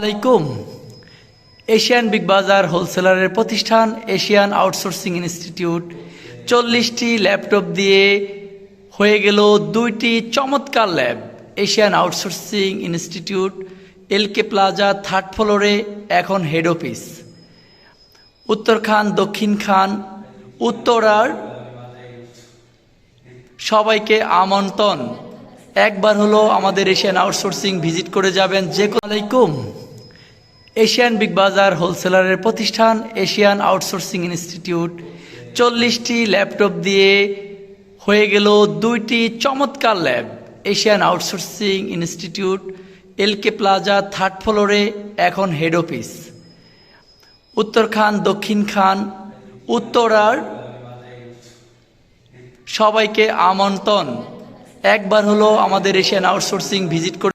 আলাইকুম। Asian big বাজার হোলসেলারের প্রতিষ্ঠান এশিয়ান আউটসোর্সিং ইনস্টিটিউট চল্লিশটি ল্যাপটপ দিয়ে হয়ে গেল দুইটি চমৎকার lab. Asian outsourcing institute, LK plaza, third ফ্লোরে, এখন হেড অফিস। উত্তর খান, দক্ষিণ খান উত্তরার সবাইকে আমন্ত্রণ। একবার হলো আমাদের এশিয়ান আউটসোর্সিং ভিজিট করে যাবেন যে আলাইকুম। এশিয়ান বিগ বাজার হোলসেলারের প্রতিষ্ঠান এশিয়ান আউটসোর্সিং ইনস্টিটিউট। চল্লিশটি ল্যাপটপ দিয়ে হয়ে গেল দুইটি চমৎকার lab. Asian outsourcing institute, LK plaza, third ফ্লোরে, এখন হেড অফিস। উত্তর খান, দক্ষিণ খান, উত্তরার সবাইকে আমন্ত্রণ। একবার হলো আমাদের এশিয়ান আউটসোর্সিং ভিজিট করে